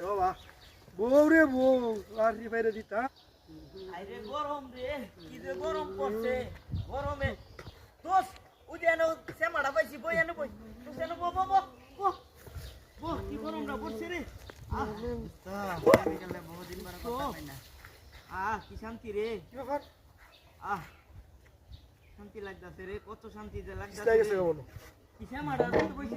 বাবা বউ রে বউ আর রে বাইরে দিতা আরে গরম রে কি যে গরম পড়ছে গরমে দোস উদিয়ানো শ্যামাটা পাইছি বই আনো বই তো সেন বো বো বো বো কি গরমটা পড়ছে রে আহ গেলে বহুদিন পরে কথা হয় না আহ কি শান্তি রে কি ব্যাপার আহ শান্তি লাগতাছে রে কত শান্তি যে লাগতাছে কি শ্যামাটা বইছি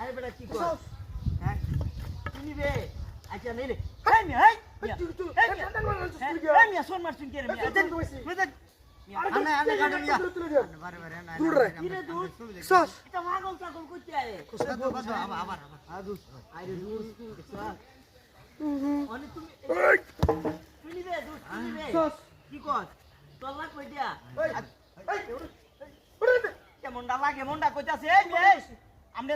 আরে বেটা কি কর? হ্যাঁ? কি নিবে? আচ্ছা রে। হেই মিয়া মিয়া। হেই মিয়া। মারছুন কে রে কাটুন বারে বারে না দূর রে। দূর? সস এটা পাগল আবার আবার। আদুস দূর তুমি দূর সস কি কর? কই দিয়া লাগে মনটা কইতাছে। এই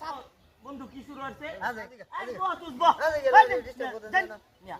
চাও বন্ধু কি শুরু হচ্ছে আজে এই বহ তুই বহ আজে এই গেলে নে, ডিস্টার্ব করতে দেন, না। মিয়া,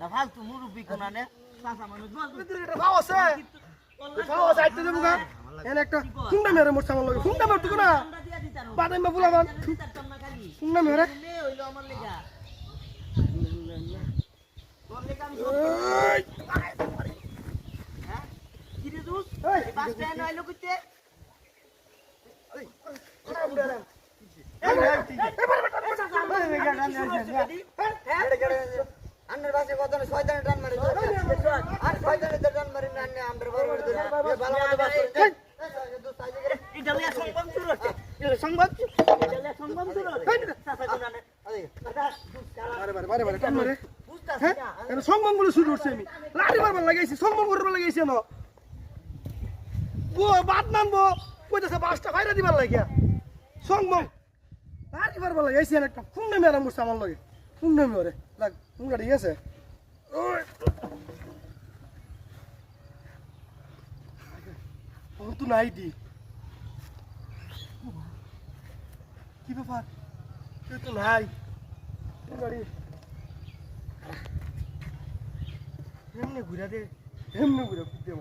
না ফালতু মুরব্বি কোনা নে চাচা মানুষ হ্যাঁ? এই! বাস হ্যাঁ সংবং বলে শুরু করছে আমি লাঠি মারবার লাগাইছি সংবং করবার লাগাইছি না বাদ মানবো কইতাছে বাসটা ফাইরা দিবার লাগিয়া সংবং লাঠি মারবার লাগাইছি আর একটা ফুন্ডা মেরা মুরছে আমার লগে। ফুন্ডা ঠিক আছে? ওই! ও তো নাই দি। কি ব্যাপার? তুই তো নাই। গাড়ি? এমনি ঘুরা দে, এমনি ঘুরা দে